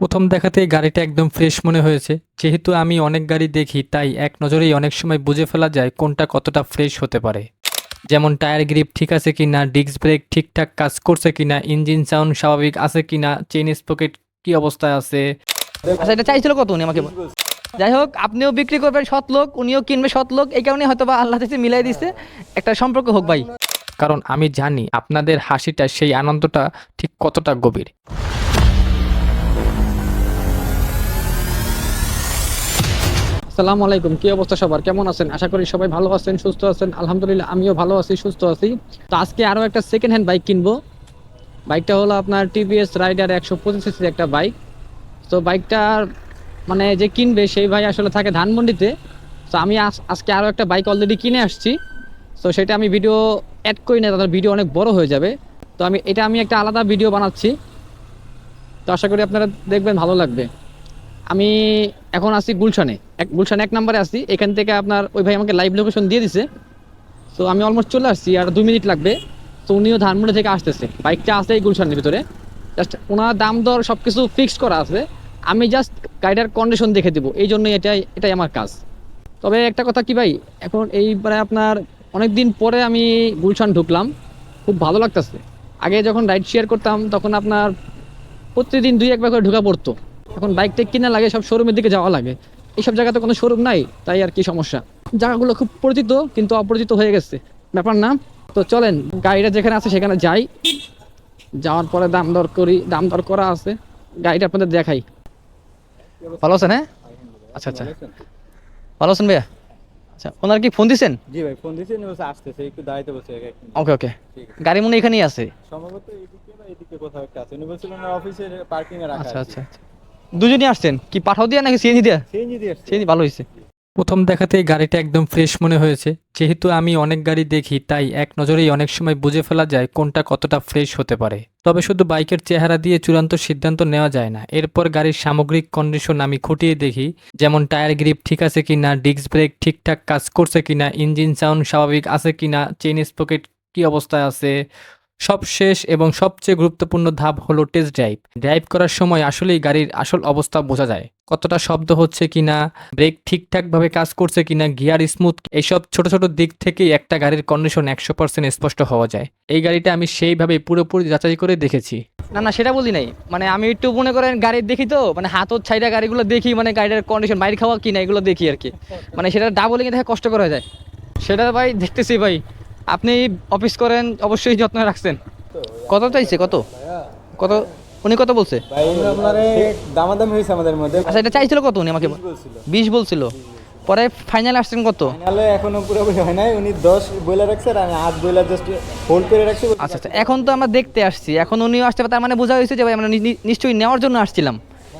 প্রথম দেখাতেই গাড়িটা একদম ফ্রেশ মনে হয়েছে। যেহেতু আমি অনেক গাড়ি দেখি তাই এক নজরেই অনেক সময় বুঝে ফেলা যায় কোনটা কতটা ফ্রেশ হতে পারে। যেমন টায়ার গ্রিপ ঠিক আছে কিনা ডিস্ক ব্রেক ঠিকঠাক কাজ করছে কিনা ইঞ্জিন সাউন্ড স্বাভাবিক আছে কিনা চেইন স্পকেট কি অবস্থায় আছে। আচ্ছা এটা চাইছিল কত উনি আমাকে? যাই হোক আপনিও বিক্রি করবেন সৎ লোক উনিও কিনবে সৎ লোক এই কারণে হয়তো বা আল্লাহ থেকে মিলাই দিচ্ছে একটা সম্পর্ক হোক ভাই। কারণ আমি জানি আপনাদের হাসিটা সেই আনন্দটা ঠিক কতটা গভীর। আসসালামু আলাইকুম। কি অবস্থা সবার? কেমন আছেন? আশা করি সবাই ভালো আছেন, সুস্থ আছেন। আলহামদুলিল্লাহ, আমিও ভালো আছি, সুস্থ আছি। তো আজকে আরও একটা সেকেন্ড হ্যান্ড বাইক কিনবো। বাইকটা হলো আপনার টিভিএস রাইডার একশো পঁচিশ সিসির একটা বাইক তো বাইকটার মানে যে কিনবে, সেই ভাই আসলে থাকে ধানমন্ডিতে। তো আমি আজ- আজকে আরও একটা বাইক অলরেডি কিনে আসছি। তো সেটা আমি ভিডিও অ্যাড করি না, তাদের ভিডিও অনেক বড় হয়ে যাবে। তো আমি, এটা আমি একটা আলাদা ভিডিও বানাচ্ছি। তো আশা করি আপনারা দেখবেন, ভালো লাগবে। আমি এখন আছি গুলশানে। এক গুলশান এক নম্বরে আছি। এখান থেকে আপনার ওই ভাই আমাকে লাইভ লোকেশন দিয়ে দিছে। তো আমি অলমোস্ট চলে আসছি আর দুই মিনিট লাগবে। তো উনিও ধানমন্ডি থেকে আসতেছে। বাইকটা আসে এই গুলশানের ভিতরে। জাস্ট ওনার দাম দর সব কিছু ফিক্সড করা আছে। আমি জাস্ট গাড়িটার কন্ডিশন দেখে দিব। এই জন্যই এটাই এটাই আমার কাজ। তবে একটা কথা কি ভাই? এখন এইবারে আপনার অনেক দিন পরে আমি গুলশান ঢুকলাম। খুব ভালো লাগতেছে। আগে যখন রাইড শেয়ার করতাম, তখন আপনার প্রতিদিন দুই একবার করে ঢোকা পড়তো। এখন বাইকটা কিনা লাগে, সব শোরুমের দিকে যাওয়া লাগে। এইসব জায়গাতে কোনো শোরুম নাই তাই আর কি সমস্যা। জায়গাগুলো খুব পরিচিত কিন্তু অপরিচিত হয়ে গেছে। ব্যাপার না। তো চলেন গাড়িটা যেখানে আছে সেখানে যাই। যাওয়ার পরে দাম দর করি দাম দর করা আছে। গাড়িটা আপনাদের দেখাই। ভালো আছেন হ্যাঁ? আচ্ছা আচ্ছা। ভালো আছেন ভাইয়া? আচ্ছা ওনার কি ফোন দিছেন? জি ভাই ফোন বলছে আসতেছে একটু দাঁড়াইতে মিনিট। ওকে ওকে। গাড়ি মনে এখানেই আছে। সম্ভবত এইদিকে বা এদিকে কোথাও একটা আছে। উনি বলছিলেন অফিসের পার্কিং এ রাখা আচ্ছা আচ্ছা আচ্ছা। দুজনই আসছেন? কি পাঠাও দিয়া নাকি সিএনজি দিয়া? সিএনজি দিয়ে সিএনজি ভালো হয়েছে। প্রথম দেখাতেই গাড়িটা একদম ফ্রেশ মনে হয়েছে। যেহেতু আমি অনেক গাড়ি দেখি তাই এক নজরেই অনেক সময় বুঝে ফেলা যায় কোনটা কতটা ফ্রেশ হতে পারে। তবে শুধু বাইকের চেহারা দিয়ে চূড়ান্ত সিদ্ধান্ত নেওয়া যায় না। এরপর গাড়ির সামগ্রিক কন্ডিশন আমি খুঁটিয়ে দেখি যেমন টায়ার গ্রিপ ঠিক আছে কিনা ডিস্ক ব্রেক ঠিকঠাক কাজ করছে কিনা ইঞ্জিন সাউন্ড স্বাভাবিক আছে কিনা চেইন স্পকেট কি অবস্থায় আছে সব শেষ এবং সবচেয়ে গুরুত্বপূর্ণ ধাপ হলো টেস্ট ড্রাইভ ড্রাইভ করার সময় আসলেই গাড়ির আসল অবস্থা বোঝা যায়। কতটা শব্দ হচ্ছে কিনা ব্রেক ঠিকঠাকভাবে কাজ করছে কিনা গিয়ার স্মুথ এইসব ছোট ছোট দিক থেকেই একটা গাড়ির কন্ডিশন একশো পার্সেন্ট স্পষ্ট হওয়া যায়। এই গাড়িটা আমি সেইভাবে পুরোপুরি যাচাই করে দেখেছি। না না, সেটা বলি নাই। মানে আমি একটু মনে করেন গাড়ি দেখি তো মানে হাতত ছাইরা গাড়িগুলো দেখি মানে গাড়িটার কন্ডিশন বাইরে খাওয়া কি না এগুলো দেখি আর কি। মানে সেটা ডাবলিং দেখা কষ্ট করা যায়। সেটা ভাই দেখতেছি ভাই। আপনি অফিস করেন অবশ্যই যত্ন রাখছেন। কত চাইছে? কত? কত? উনি কত বলছে? দামাদামি হয়েছে আমাদের মধ্যে আচ্ছা এটা চাইছিল কত উনি আমাকে? বিশ বলছিল। পরে ফাইনাল আসছেন কত? ফাইনালে এখনও পুরোপুরি হয় নাই উনি দশ বইলা রাখছে আর আমি আট বইলা জাস্ট হোল্ড করে রাখছি। আচ্ছা আচ্ছা এখন তো আমরা দেখতে আসছি। এখন উনিও আসতে পারে তার মানে বোঝা হয়েছে যে ভাই আমরা নিশ্চয়ই নেওয়ার জন্য আসছিলাম।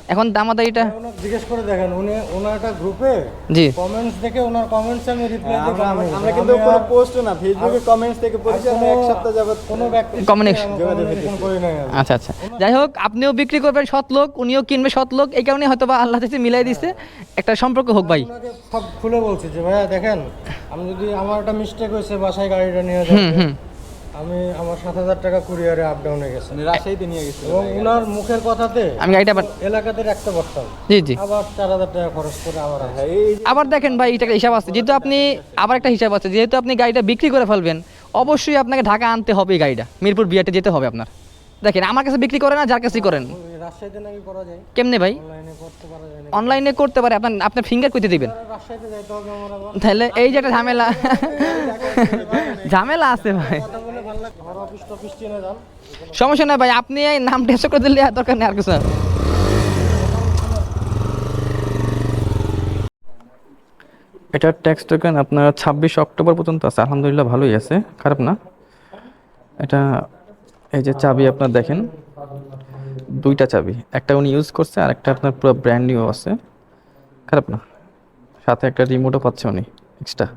এখন দামাদারিটা জিজ্ঞেস করে দেখেন উনি ওনার একটা গ্রুপে জি। কমেন্টস দেখে ওনার কমেন্টস আমি রিপ্লাই আমরা comment আমরা। কিন্তু কোনো পোস্ট না ফেসবুকে কমেন্টস থেকে পরিচয় এক সপ্তাহ যাবত কোনো ব্যক্তি. কমিউনিকেশন করি নাই আচ্ছা আচ্ছা। যাই হোক আপনিও বিক্রি করবেন সৎ লোক উনিও কিনবে সৎ লোক এই কারণে হয়তো বা আল্লাহ থেকে মিলাই দিচ্ছে একটা সম্পর্ক হোক ভাই। সব খুলে বলছি যে ভাইয়া দেখেন আমি যদি আমার একটা মিস্টেক হয়েছে বাসায় গাড়িটা নিয়ে হুম। আমি আমার সাত হাজার টাকা কুরিয়ারে আপ ডাউনে গেছে। রাজশাহীতে নিয়ে গেছিল। এবং ওনার মুখের কথাতে আমি গাড়িটা আবার এলাকাতে রাখতে পারতাম। জি জি। আবার চার হাজার টাকা খরচ করে আবার। হ্যাঁ, এই আবার দেখেন ভাই এটা হিসাব আছে। যেহেতু আপনি আবার একটা হিসাব আছে। যেহেতু আপনি গাড়িটা বিক্রি করে ফেলবেন অবশ্যই আপনাকে ঢাকা আনতে হবে এই গাড়িটা। মিরপুর বিয়াটে যেতে হবে আপনার। দেখেন আমার কাছে বিক্রি করেন না যার কাছেই করেন। রাজশাহীতে নাকি করা যায়? কেমনে ভাই? অনলাইনে করতে পারা যায় না অনলাইনে করতে পারে। আপনার আপনার ফিঙ্গার করতে দিবেন। তাহলে এই যে একটা ঝামেলা ঝামেলা আছে ভাই। সমস্যা নাই ভাই, আপনি নাম টেস্ট করে দিলে দরকার নেই, আর কিছু। এটার ট্যাক্স টোকেন আপনার ছাব্বিশ অক্টোবর পর্যন্ত আছে, আলহামদুলিল্লাহ ভালোই আছে, খারাপ না। এটা এই যে চাবি আপনার দেখেন, দুইটা চাবি, একটা উনি ইউজ করছে আর একটা আপনার পুরো ব্র্যান্ড নিউ আছে, খারাপ না। সাথে একটা রিমোটও পাচ্ছে উনি এক্সট্রা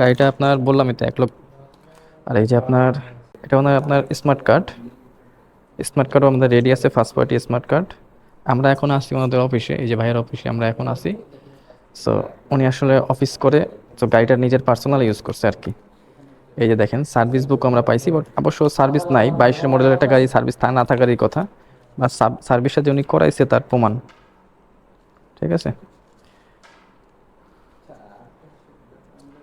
গাড়িটা আপনার বললামই তো, এক লক্ষ আর এই যে আপনার, এটা ওনার আপনার স্মার্ট কার্ড স্মার্ট কার্ডও আমাদের রেডি আছে ফার্স্ট পার্টি স্মার্ট কার্ড আমরা এখন আসি ওনাদের অফিসে এই যে ভাইয়ের অফিসে আমরা এখন আসি। সো উনি আসলে অফিস করে তো গাড়িটা নিজের পার্সোনাল ইউজ করছে আর কি। এই যে দেখেন সার্ভিস বুক আমরা পাইছি বাট অবশ্য সার্ভিস নাই। বাইশের মডেলের একটা গাড়ি সার্ভিস তা না থাকারই কথা। বা সার্ভিসটা যে উনি করাইছে তার প্রমাণ। ঠিক আছে?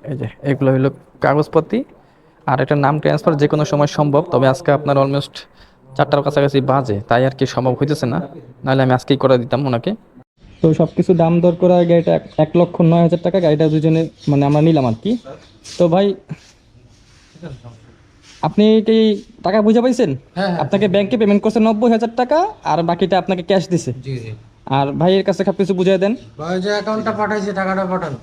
এই যে, এগুলো হলো কাগজপত্র। আর এটার নাম ট্রান্সফার যে কোনো সময় সম্ভব তবে আজকে আপনার অলমোস্ট চারটার কাছাকাছি বাজে তাই আর কি সম্ভব হইতেছে না। নাহলে আমি আজকেই করে দিতাম ওনাকে। তো সব কিছু দাম দর করা গাড়িটা এক- লক্ষ নয় হাজার টাকা গাড়িটা দুজনে মানে আমরা নিলাম আর কি। তো ভাই আপনি কি টাকা বুঝে পাইছেন? হ্যাঁ, হ্যাঁ। আপনাকে ব্যাংকে পেমেন্ট করছে নব্বই হাজার টাকা আর বাকিটা আপনাকে ক্যাশ দিছে। জি জি। আর ভাইয়ের কাছে সব কিছু বুঝিয়ে দেন। ভাই যে অ্যাকাউন্টটা পাঠাইছে টাকাটা পাঠান।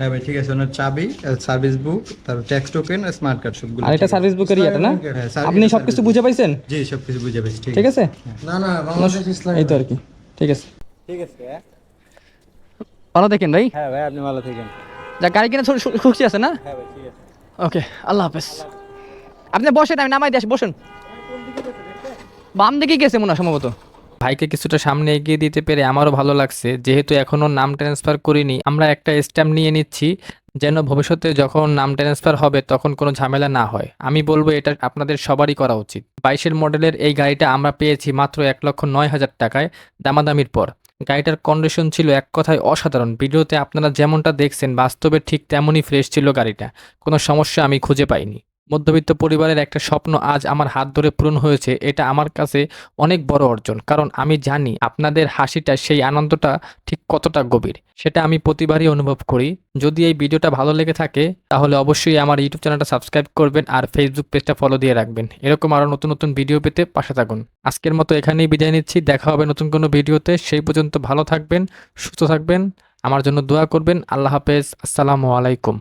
হ্যাঁ ভাই ঠিক আছে ওনার চাবি সার্ভিস বুক তারপর ট্যাক্স টোকেন স্মার্ট কার্ড সবগুলো আর এটা সার্ভিস বুকের ইয়েটা না? হ্যাঁ, আপনি সব কিছু বুঝে পাইছেন? জি সব কিছু বুঝে পেয়েছি ঠিক আছে। না না বাংলাদেশ ইসলাম এই তো আর কি ঠিক আছে। ঠিক আছে। ভালো দেখেন ভাই। হ্যাঁ ভাই আপনি ভালো থাকেন। যা গাড়ি কিনে খুশি আছে না? হ্যাঁ ভাই ঠিক আছে। ওকে আল্লাহ হাফেজ। আপনি বসেন আমি নামাই দিয়ে আসি, বসেন। বাম দিকে গেছে মনে হয় সম্ভবত। ভাইকে কিছুটা সামনে এগিয়ে দিতে পেরে আমারও ভালো লাগছে। যেহেতু এখনও নাম ট্রান্সফার করিনি, আমরা একটা স্ট্যাম্প নিয়ে নিচ্ছি যেন ভবিষ্যতে যখন নাম ট্রান্সফার হবে তখন কোনো ঝামেলা না হয়। আমি বলব এটা আপনাদের সবারই করা উচিত। বাইশের মডেলের এই গাড়িটা আমরা পেয়েছি মাত্র এক লক্ষ নয় হাজার টাকায় দামাদামির পর। গাড়িটার কন্ডিশন ছিল এক কথায় অসাধারণ। ভিডিওতে আপনারা যেমনটা দেখছেন, বাস্তবে ঠিক তেমনই ফ্রেশ ছিল গাড়িটা। কোনো সমস্যা আমি খুঁজে পাইনি। মধ্যবিত্ত পরিবারের একটা স্বপ্ন আজ আমার হাত ধরে পূরণ হয়েছে, এটা আমার কাছে অনেক বড় অর্জন। কারণ আমি জানি আপনাদের হাসিটা সেই আনন্দটা ঠিক কতটা গভীর। সেটা আমি প্রতিবারই অনুভব করি। যদি এই ভিডিওটা ভালো লেগে থাকে, তাহলে অবশ্যই আমার ইউটিউব চ্যানেলটা সাবস্ক্রাইব করবেন আর ফেসবুক পেজটা ফলো দিয়ে রাখবেন। এরকম আরও নতুন নতুন ভিডিও পেতে পাশে থাকুন। আজকের মতো এখানেই বিদায় নিচ্ছি। দেখা হবে নতুন কোনো ভিডিওতে। সেই পর্যন্ত ভালো থাকবেন, সুস্থ থাকবেন। আমার জন্য দোয়া করবেন। আল্লাহ হাফেজ। আসসালামু আলাইকুম।